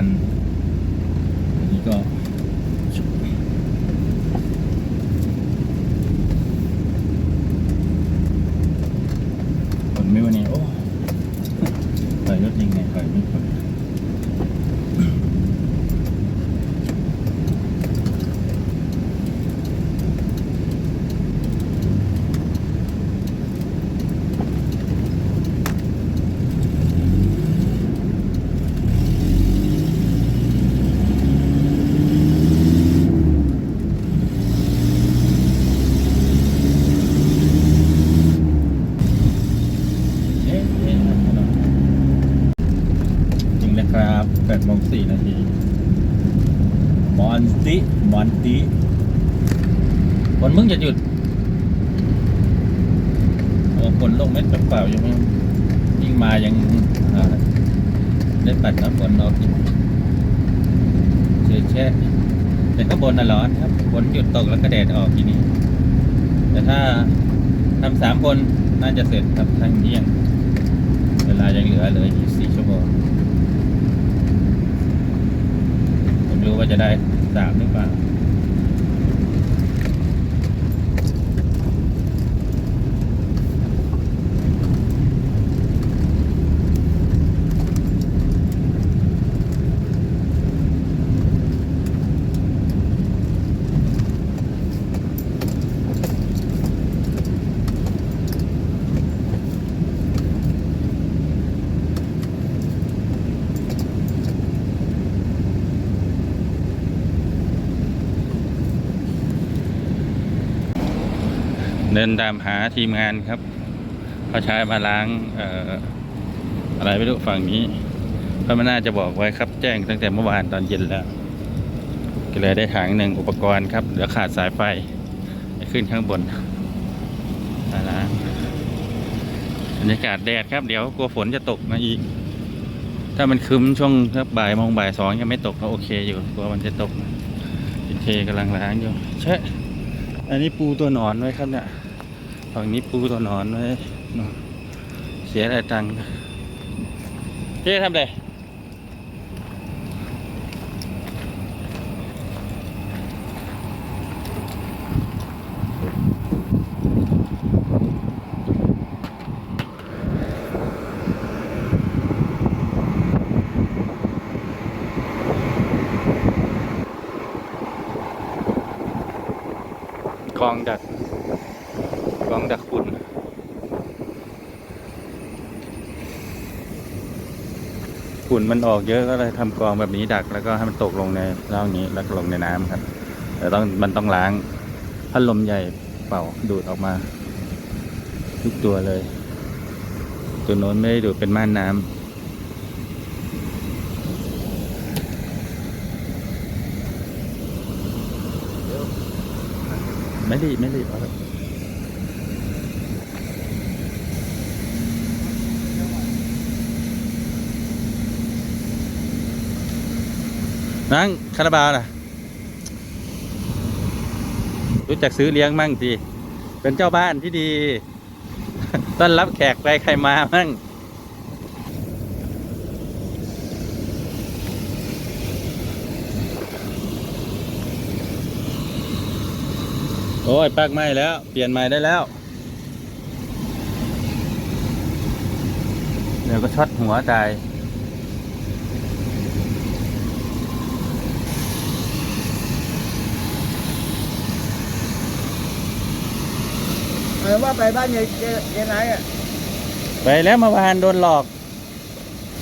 กันอันนี้ก็ ฝนไม่วันนี้ โอ้ถอยรถยังไงถอยไม่พ้นเอ๊ะเอ๊ะจริงนะครับแปดโมงสี่นาทีมอนติมอนติ ฝนมึงจะหยุดโอ้ฝนลงเม็ดเปล่าๆยังยิ่งมายังได้ปัดน้ำฝนออกเฉยแช่แต่ข้างบนน่ะร้อนครับฝนหยุดตกแล้วก็แดดออกทีนี้ แต่ถ้าทำสามคนน่าจะเสร็จครับทางเที่ยง เวลายังเหลือเลยอีกสี่ชั่วโมงผมรู้ว่าจะได้สามหรือเปล่า เดินตามหาทีมงานครับเขาใช้มาล้างออะไรไม่รู้ฝั่งนี้เขาไม่น่าจะบอกไว้ครับ แจ้งตั้งแต่เมื่อวานตอนเย็นแล้ว ก็เลยได้ถังหนึ่งอุปกรณ์ครับเหลือขาดสายไฟขึ้นข้างบนมาล้างบรรยากาศแดดครับ เดี๋ยวกลัวฝนจะตกมาอีก ถ้ามันคืมช่วงสักบ่ายโมงบ่ายสองยังไม่ตกก็โอเคอยู่กลัวมันจะตกอินเทกำลังล้างอยู่ใช่อันนี้ปูตัวหนอนไว้ครับเนี่ย ฝั่งนี้ปูตัวหนอนไว้เสียอะไรตังค์เจ๊ทำไรยกองดัก กองดักฝุ่น ฝุ่นมันออกเยอะก็เลยทำกองแบบนี้ดัก แล้วก็ให้มันตกลงในร่องนี้แล้วก็ลงในน้ำครับ แต่ต้องมันต้องล้างพัดลมใหญ่เป่าดูดออกมา ทุกตัวเลย ตัวโน้นไม่ได้ดูดเป็นม่านน้ำไม่รีบไม่รีบเอา นั่งคาราบาลนะรู้จักซื้อเลี้ยงมั่งสิเป็นเจ้าบ้านที่ดี ต้อนรับแขกไปใครมามั่งโอ้ยปากไหม้แล้ว เปลี่ยนใหม่ได้แล้ว เดี๋ยวก็ช็อตหัวใจ ออว่าไปบ้านยายยายยายไหนอะไปแล้วเมื่อวานโดนหลอก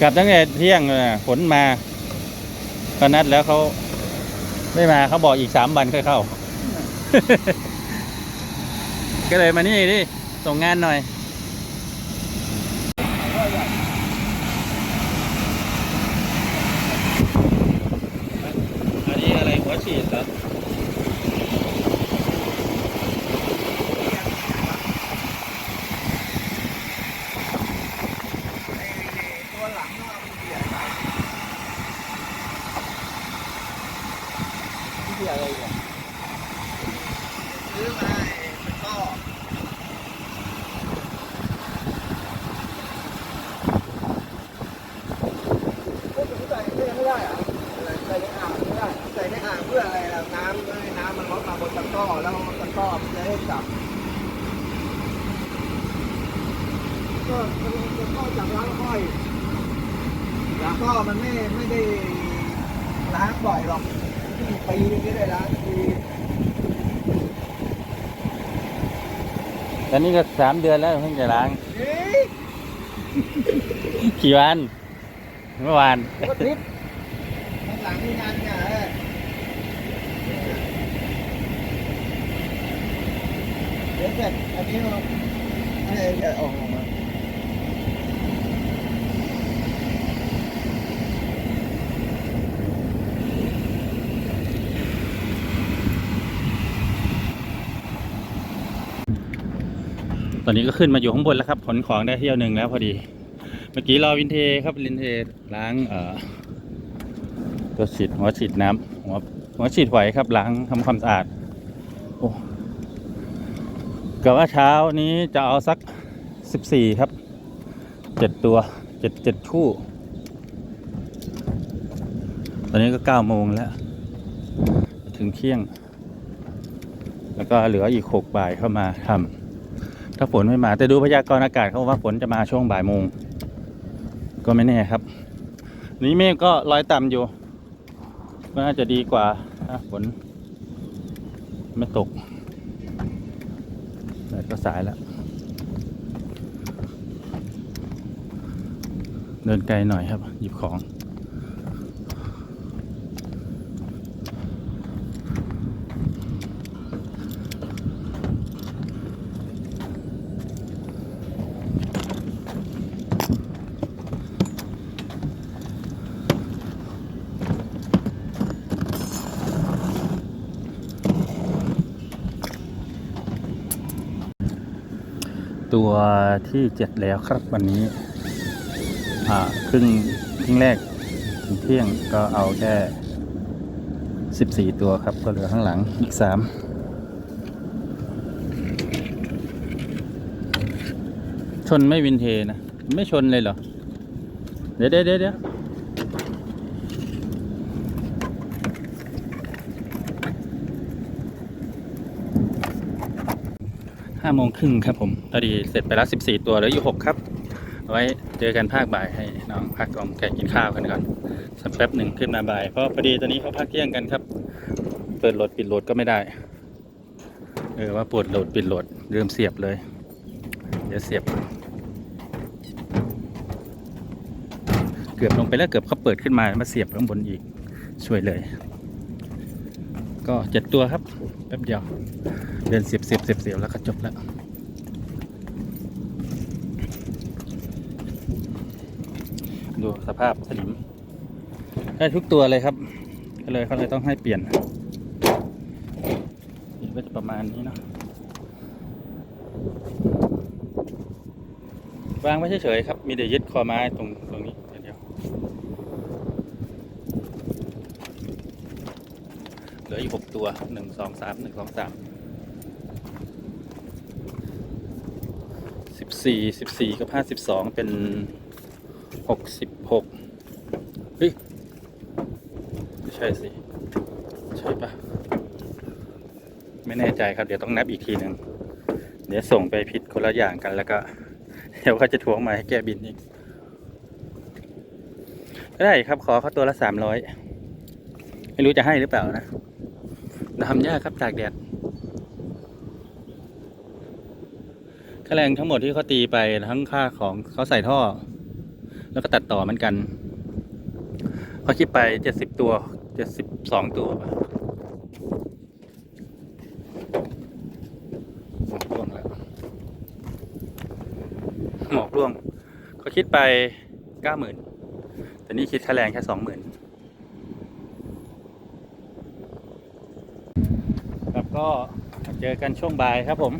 กลับตั้งแต่เที่ยงเลยนะฝนมาก็นัดแล้วเขาไม่มาเขาบอกอีกสามวันค่อยเข้า ก็เลยมานี่ดิส่งงานหน่อยอันนี้อะไรหัวฉีดเหรอ ตัวหลังต้องเอาเสียใส่ที่เสียอะไรเนี่ยซื้อมาเป็นท่อพวกผมใส่ไม่ได้ไม่ได้เหรออะไรใส่ในอ่างไม่ได้ใส่ในอ่างเพื่ออะไรล่ะน้ำให้น้ำมันลดมาบนตะกร้อแล้วตะกร้อมันจะได้จับ ก็มันจะเข้าจากล้างอ้อยล้าง ก็มันไม่ไม่ได้ล้างบ่อยหรอกปีนึงก็ได้ล้างทีตอนนี้ก็สามเดือนแล้วเพิ่งจะล้างเฮ้ยกี่วัน เมื่อวานก็ทิปข้างหลังนี่งานเนี่ยเออเดี๋ยวเสร็จอันนี้เราให้เดี๋ยวออก ตอนนี้ก็ขึ้นมาอยู่ข้างบนแล้วครับ ขนของได้เที่ยวหนึ่งแล้วพอดี เมื่อกี้รอวินเทครับวินเทล้างเอ่อตัวฉีดหัวฉีดน้ำหัวหัวฉีดไหวครับล้างทำความสะอาดโอ้กะว่าเช้านี้จะเอาสักสิบสี่ครับเจ็ดตัวเจ็ดเจ็ดคู่ ตอนนี้ก็เก้าโมงแล้ว ถึงเที่ยง แล้วก็เหลืออีกหกบ่ายเข้ามาทำ ถ้าฝนไม่มา แต่ดูพยากรณ์อากาศเขาว่าฝนจะมาช่วงบ่ายโมง ก็ไม่แน่ครับ นี้เมฆก็ลอยต่ำอยู่ก็น่าจะดีกว่าถ้าฝนไม่ตกแต่ก็สายแล้ว เดินไกลหน่อยครับ หยิบของ ตัวที่เจ็ดแล้วครับวันนี้อ่าครึ่งครึ่งแรกถึงเที่ยงก็เอาแค่สิบสี่ตัวครับ ก็เหลือข้างหลังอีกสามชนไม่วินเทนะ ไม่ชนเลยเหรอ เดี๋ยวเดี๋ยวเดี๋ยว เดี๋ยวห้าโมงครึ่งครับผมพอดีเสร็จไปแล้วสิบสี่ตัวเหลืออยู่หกครับ ไว้เจอกันภาคบ่ายให้น้องพักกองแกะกินข้าวกันก่อนสักแป๊บหนึ่งขึ้นมาบ่าย เพราะพอดีตอนนี้เขาพักเที่ยงกันครับ เปิดโหลดปิดโหลดก็ไม่ได้ เออว่าปวดโหลดปิดโหลดลืมเสียบเลย เดี๋ยวเสียบ เกือบลงไปแล้วเกือบเขาเปิดขึ้นมามาเสียบข้างบนอีกช่วยเลย ก็เจ็ดตัวครับแป๊บเดียว เดินเสียบเสียบเสียบสียบแล้วก็จบแล้วดูสภาพสนิมได้ทุกตัวเลยครับก็เลยเขาเลยต้องให้เปลี่ยนนี่ก็จะประมาณนี้เนาะวางไว้เฉยๆครับ มีแต่ยึดคอไม้ตรงตรงนี้อย่างเดียวเห ลืออีกหกตัวหนึ่งสองสามหนึ่งสองสามสิบสี่สิบสี่กับห้าสิบสองเป็นหกสิบหกเฮ้ยไม่ใช่สิ ใช่ปะไม่แน่ใจครับ เดี๋ยวต้องนับอีกทีหนึ่งเดี๋ยวส่งไปผิดคนละอย่างกันแล้วก็ เดี๋ยวเขาจะทวงมาให้แก้บินอีกได้ครับขอเขาตัวละสามร้อยไม่รู้จะให้หรือเปล่านะ ทำยากครับตากแดดค่าแรงทั้งหมดที่เขาตีไปทั้งค่าของเขาใส่ท่อ แล้วก็ตัดต่อเหมือนกันเขาคิดไปเจ็ดสิบตัวเจ็ดสิบสองตัวหมอกร่วงแล้วหมอกร่วงเขาคิดไปเก้าหมื่นแต่นี่คิดค่าแรงแค่สองหมื่นครับ ก็เจอกันช่วงบ่ายครับผม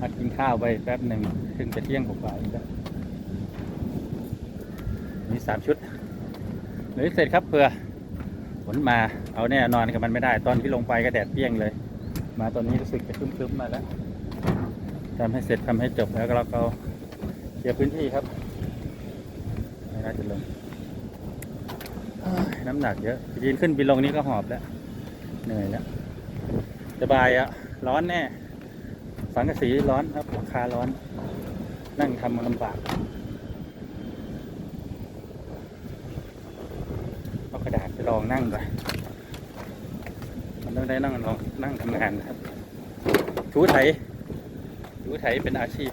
มากินข้าวไปแป๊บหนึ่งถึงจะเที่ยงผมกว่าอีกแล้วมีสามชุดเหลือเสร็จครับเผื่อฝนมาเอาแน่นอนกับมันไม่ได้ตอนที่ลงไปก็แดดเปรี้ยงเลย มาตอนนี้รู้สึกจะครึ้มๆมาแล้วทำให้เสร็จทำให้จบแล้วก็เราก็เคลียร์พื้นที่ครับไม่น่าจะลงน้ำหนักเยอะยืนขึ้นบินลงนี้ก็หอบแล้ว เหนื่อยแล้ว สบายอะร้อนแน่ สังกะสีร้อนครับราคาร้อน นั่งทำมันลำบากเอากระดาษไปลองนั่งก่อนมันต้องได้นั่งลองนั่งทำงานนะครับถูไถถูไถเป็นอาชีพ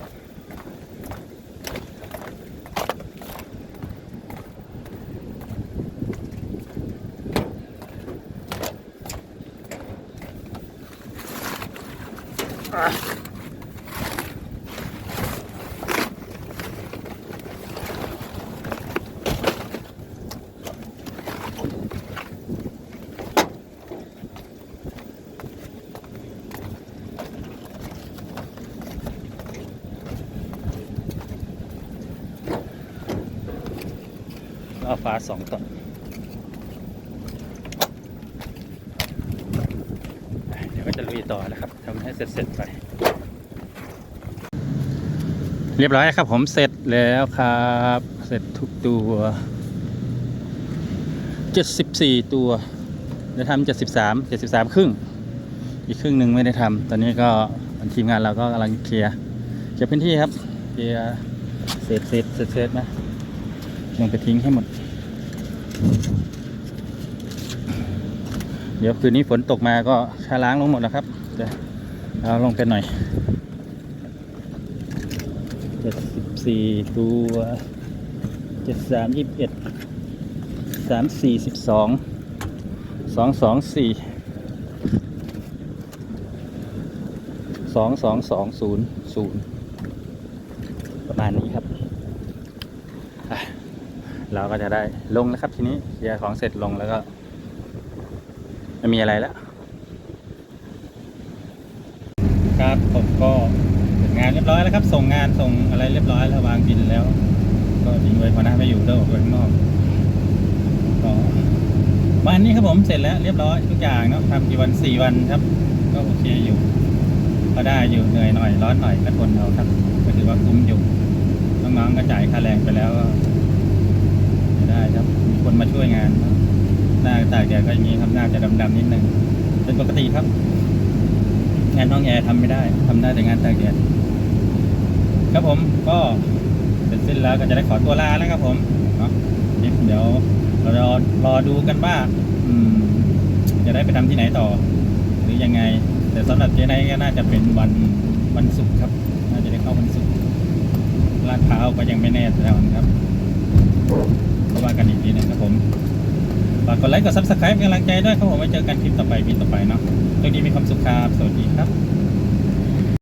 แล้วฟ้าสองต้นเดี๋ยวก็จะลุยต่อนะครับทำให้เสร็จๆไป เรียบร้อยครับผมเสร็จแล้วครับ เสร็จทุกตัวเจ็ดสิบสี่ตัวจะทำเจ็ดสิบสามเจ็ดสิบสามครึ่ง อีกครึ่งหนึ่งไม่ได้ทำตอนนี้ก็ทีมงานเราก็กำลังเคลียร์เคลียร์พื้นที่ครับเคลียร์เศษเศษเศษเศษนะลงไปทิ้งให้หมด เดี๋ยวคืนนี้ฝนตกมาก็ชาล้างลงหมดแล้วครับเดี๋ยวเอาลงไปหน่อยเจ็ดสิบสี่ตัวเจ็ดสามยี่สิบเอ็ดสามสี่สิบสองสองสองสี่สองสองสองศูนย์ศูนย์ประมาณนี้ครับอะ เราก็จะได้ลงแล้วครับทีนี้เคลียร์ของเสร็จลงแล้วก็ไม่มีอะไรแล้ว ครับผมก็เสร็จงานเรียบร้อยแล้วครับ ส่งงานส่งอะไรเรียบร้อยแล้ววางบินแล้ว ก็ทิ้งไว้พอหน้าไม่อยู่เด้อออกไปข้างนอกก็วันนี้ครับผมเสร็จแล้วเรียบร้อยทุกอย่างเนาะทำกี่วันสี่วันครับ ก็โอเคอยู่ก็ได้อยู่เหนื่อยหน่อยร้อนหน่อยก็ทนเอาครับก็ถือว่าคุ้มอยู่น้องๆก็จ่ายค่าแรงไปแล้วก็ ได้ครับมีคนมาช่วยงานหน้าตากแดดก็อย่างนี้ครับหน้าจะดำๆนิดนึงเป็นปกติครับ งานห้องแอร์ทำไม่ได้ทำได้แต่งานตากแดดครับผมก็เสร็จสิ้นแล้วก็จะได้ขอตัวลาแล้วครับผมเนาะเดี๋ยวเราจะรอดูกันว่าจะได้ไปทำที่ไหนต่อ หรือยังไง แต่สำหรับเจไนก็น่าจะเป็นวันวันศุกร์ครับ น่าจะได้เข้าวันศุกร์ลาดพร้าวก็ยังไม่แน่แล้วนครับ ก็ว่ากันอีกทีนะครับผมฝากกดไลค์กดซับสไครป์เป็นกำลังใจด้วยครับผมไว้เจอกันคลิปต่อไปปีต่อไปเนาะโชคดีมีความสุขครับ สวัสดีครับ